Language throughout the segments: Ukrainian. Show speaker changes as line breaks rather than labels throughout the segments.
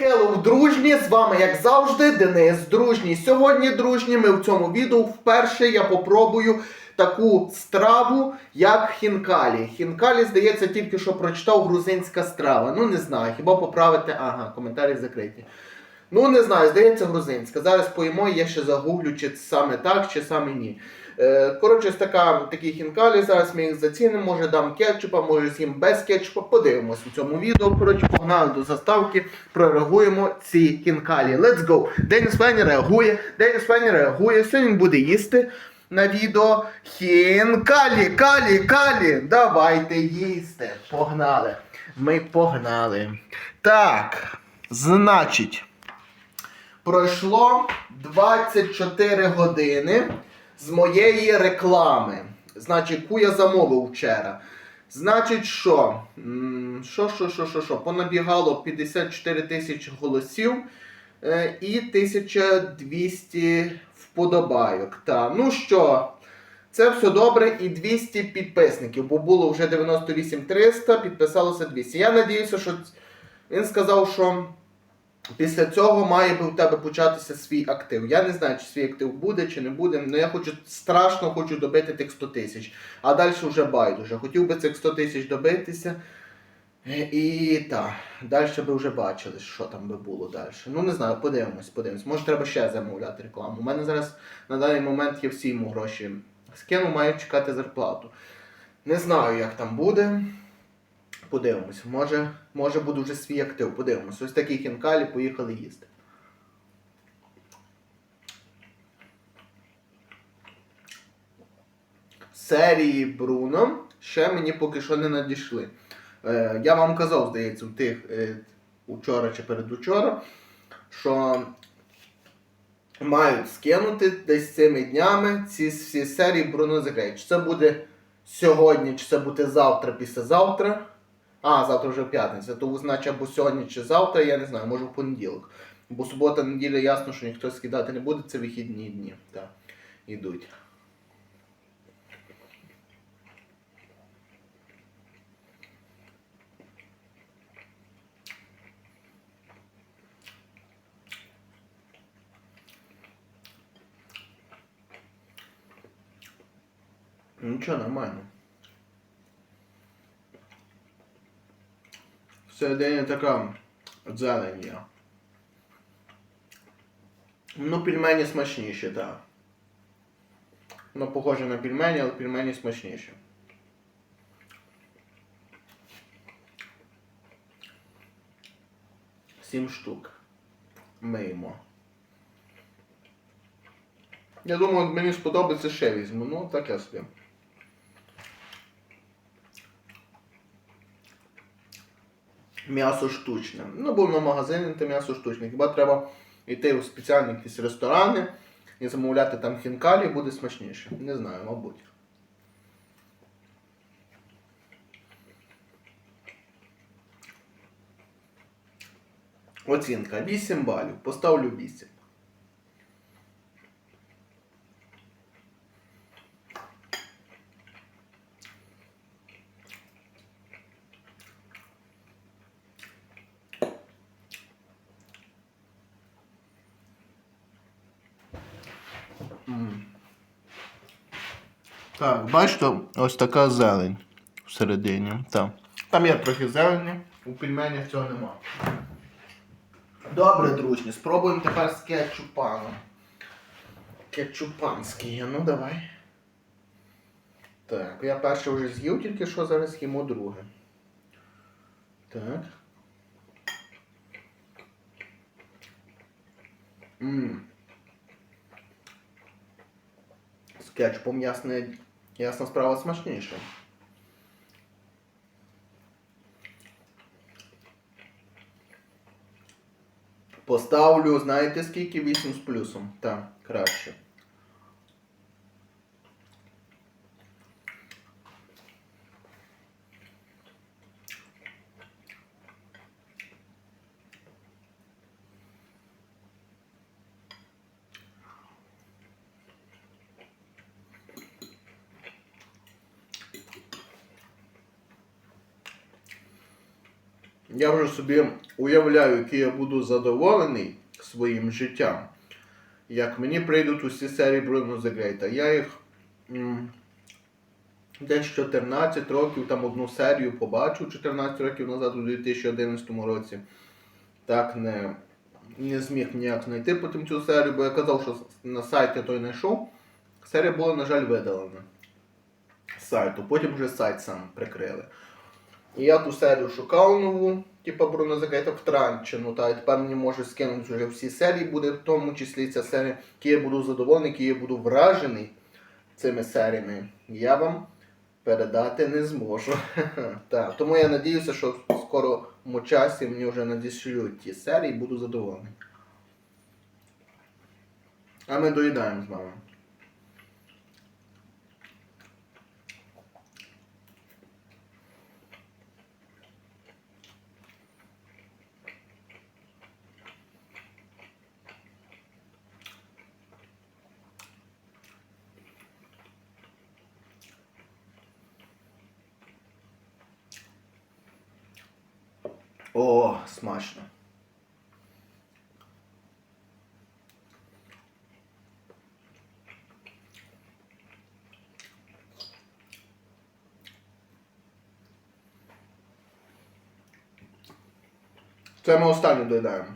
Хеллоу, дружні! З вами, як завжди, Денис Дружній. Сьогодні, дружні, ми в цьому відео вперше я попробую таку страву, як хінкалі. Хінкалі, здається, тільки що прочитав грузинська страва. Ну, не знаю, хіба поправити. Ага, коментарі закриті. Ну, не знаю, здається, грузинська. Зараз поїмо, я ще загуглю, чи саме так, чи саме ні. Е, Коротше, така, такі хінкалі, зараз ми їх зацінимо, може дам кетчупа, може з'їм без кетчупа. Подивимось у цьому відео. Коротше, погнали до заставки, прореагуємо ці хінкалі. Let's go! Деніс Фені реагує, Деніс Фені реагує, сьогодні він буде їсти на відео хінкалі, калі, калі. Давайте їсти. Погнали. Ми погнали. Так, значить. Пройшло 24 години з моєї реклами. Значить, яку я замовив вчора. Значить, що? Що, що, що, що, що? Понабігало 54 тисячі голосів е, і 1200 вподобайок. Та, ну що, це все добре і 200 підписників, бо було вже 98 300, підписалося 200. Я надіюся, що він сказав, що після цього має би у тебе початися свій актив. Я не знаю, чи свій актив буде, чи не буде. але я хочу страшно хочу добити тих 100 тисяч. А далі вже байдуже. Хотів би цих 100 тисяч добитися. Е, І так, далі би вже бачили, що там би було далі. Ну не знаю, подивимось, подивимось. Може треба ще замовляти рекламу. У мене зараз на даний момент є всі йому гроші. Скину, маю чекати зарплату. Не знаю, як там буде. Подивимось. Може, може буде вже свій актив. Подивимось. Ось такі хінкалі, поїхали їсти. Серії Бруно ще мені поки що не надійшли. Е, я вам казав, здається, у тих е, учора чи передучора, що мають скинути десь цими днями ці всі серії Бруно Закрей. Чи це буде сьогодні, чи це буде завтра, післязавтра. А, завтра вже п'ятниця, то значить або сьогодні чи завтра, я не знаю, може в понеділок. Бо субота, неділя ясно, що ніхто скидати не буде, це вихідні дні. Так, ідуть. Нічого, нормально. Всередині така зелень є. Ну, пельмені смачніші, так. Воно похоже на пельмені, але пельмені смачніші. Сім штук. Миємо. Я думаю, мені сподобається ще візьму. Ну, таке собі. М'ясо штучне. Ну, бо на магазині це м'ясо штучне. Хіба треба йти у спеціальні якісь ресторани і замовляти там хінкалі, буде смачніше. Не знаю, мабуть. Оцінка 8 балів. Поставлю 8. Так, бачите, ось така зелень всередині. Так. Там є трохи зелені, у пельменях цього нема. Добре, дружні, спробуємо тепер з кетчупаном. Кетчупанський, ну давай. Так, я перше вже з'їв, тільки що зараз їмо друге. Так. Ммм. З кетчупом ясна, ясна справа смачніша. Поставлю, знаєте скільки? 8 з плюсом. Так, краще. Я вже собі уявляю, який я буду задоволений своїм життям. Як мені прийдуть усі серії the Great. Я їх десь 14 років, там одну серію побачив 14 років назад, у 2011 році. Так не, не зміг ніяк знайти потім цю серію, бо я казав, що на сайті той знайшов. Серія була, на жаль, видалена з сайту. Потім вже сайт сам прикрили. І я ту серію шукав нову, типу Бруно Закайта втранчену, та і тепер мені можуть скинути вже всі серії, буде в тому числі ця серія, які я буду задоволений, які я буду вражений цими серіями. Я вам передати не зможу. так, тому я надіюся, що в скорому часі мені вже надішлють ті серії і буду задоволений. А ми доїдаємо з вами. О, смачно. Це ми останню доїдаємо.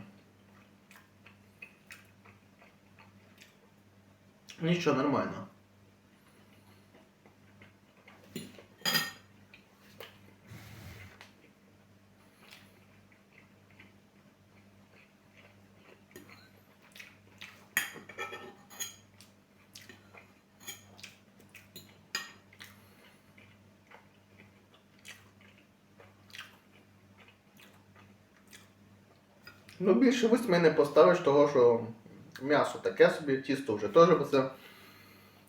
Нічого, нормально. Ну, більше восьми не поставиш того, що м'ясо таке собі, тісто вже теж, бо це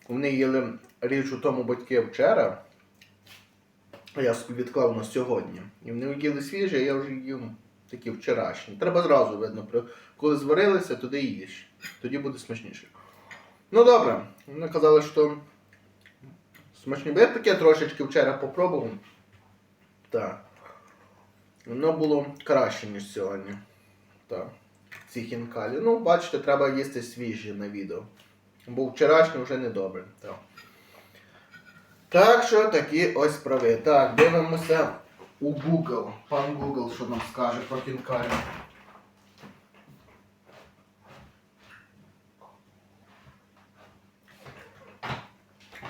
вони їли річ у тому батьки вчора, а я собі відклав на сьогодні. І вони їли свіже, а я вже їв такі вчорашні. Треба зразу видно, коли зварилися, туди їж. Тоді буде смачніше. Ну добре, вони казали, що смачні. Я таке трошечки вчора попробував. Так. Воно було краще, ніж сьогодні. Так. Ці хінкалі. Ну, бачите, треба їсти свіжі на відео. Бо вчорашні вже не добре. Так. так що такі ось справи. Так, дивимося у Google. Пан Google, що нам скаже про хінкалі.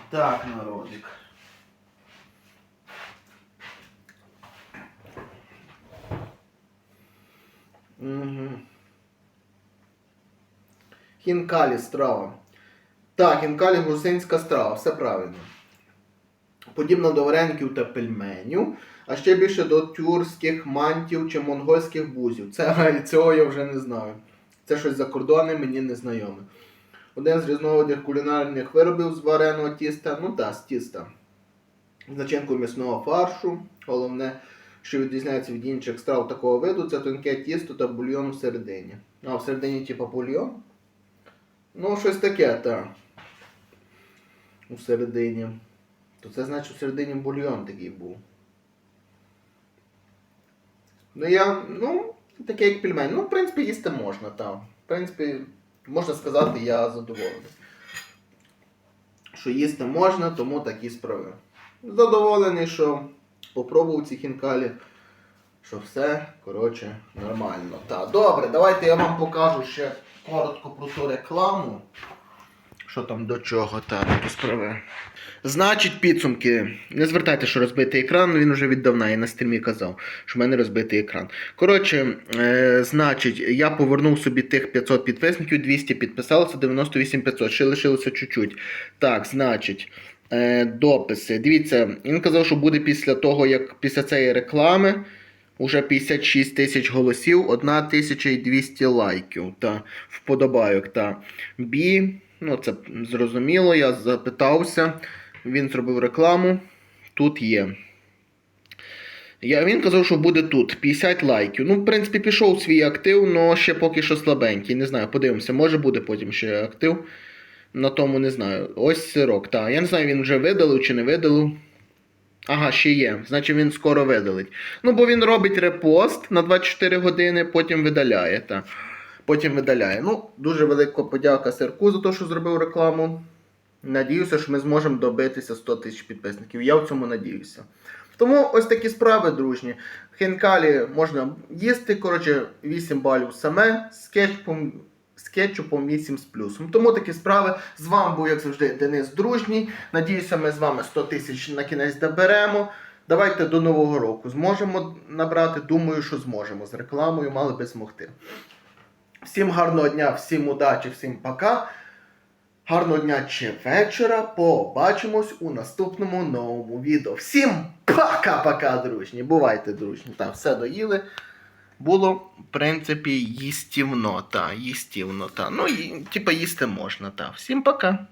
Так, народик. Хінкалі страва. Так, хінкалі грузинська страва, все правильно. Подібна до вареників та пельменів, а ще більше до тюркських мантів чи монгольських бузів. Це цього я вже не знаю. Це щось за кордони, мені не знайоме. Один з різновидів кулінарних виробів з вареного тіста, ну та з тіста. З начинкою м'ясного фаршу. Головне, що відрізняється від інших страв такого виду, це тонке тісто та бульйон всередині. А, всередині типу бульйон? Ну, щось таке, так. У середині. То це значить у середині бульйон такий був. Ну я, ну, таке як пельмень. Ну, в принципі, їсти можна там. В принципі, можна сказати, я задоволений. Що їсти можна, тому такі справи. Задоволений, що попробував ці хінкалі, що все, коротше, нормально. Так, добре, давайте я вам покажу ще коротко про ту рекламу. Що там до чого, так, до справи. Значить, підсумки. Не звертайте, що розбитий екран, він вже віддавна, я на стрімі казав, що в мене розбитий екран. Коротше, е, значить, я повернув собі тих 500 підписників, 200 підписалося, 98 500, ще лишилося чуть-чуть. Так, значить, е, дописи. Дивіться, він казав, що буде після того, як після цієї реклами. Уже 56 тисяч голосів, 1200 лайків та вподобайок. Та Бі, ну це зрозуміло, я запитався, він зробив рекламу. Тут є. Я, він казав, що буде тут 50 лайків. Ну, в принципі, пішов свій актив, але ще поки що слабенький. Не знаю, подивимося, може буде потім ще актив. На тому не знаю. Ось сирок. Та. Я не знаю, він вже видалив чи не видалив. Ага, ще є. Значить він скоро видалить. Ну, бо він робить репост на 24 години, потім видаляє. Та. Потім видаляє. Ну, дуже велика подяка Серку за те, що зробив рекламу. Надіюся, що ми зможемо добитися 100 тисяч підписників. Я в цьому надіюся. Тому ось такі справи, дружні. Хінкалі можна їсти, коротше, 8 балів саме, кетчупом, з кетчупом 8 з плюсом. Тому такі справи. З вами був, як завжди, Денис Дружній. Надіюся, ми з вами 100 тисяч на кінець доберемо. Давайте до Нового року зможемо набрати. Думаю, що зможемо. З рекламою мали би змогти. Всім гарного дня, всім удачі, всім пока. Гарного дня чи вечора. Побачимось у наступному новому відео. Всім пока-пока, дружні. Бувайте, дружні. Так, все доїли. Було, в принципі, їстівно, та, їстівно, та. Ну, і, типа, їсти можна, та. Всім пока.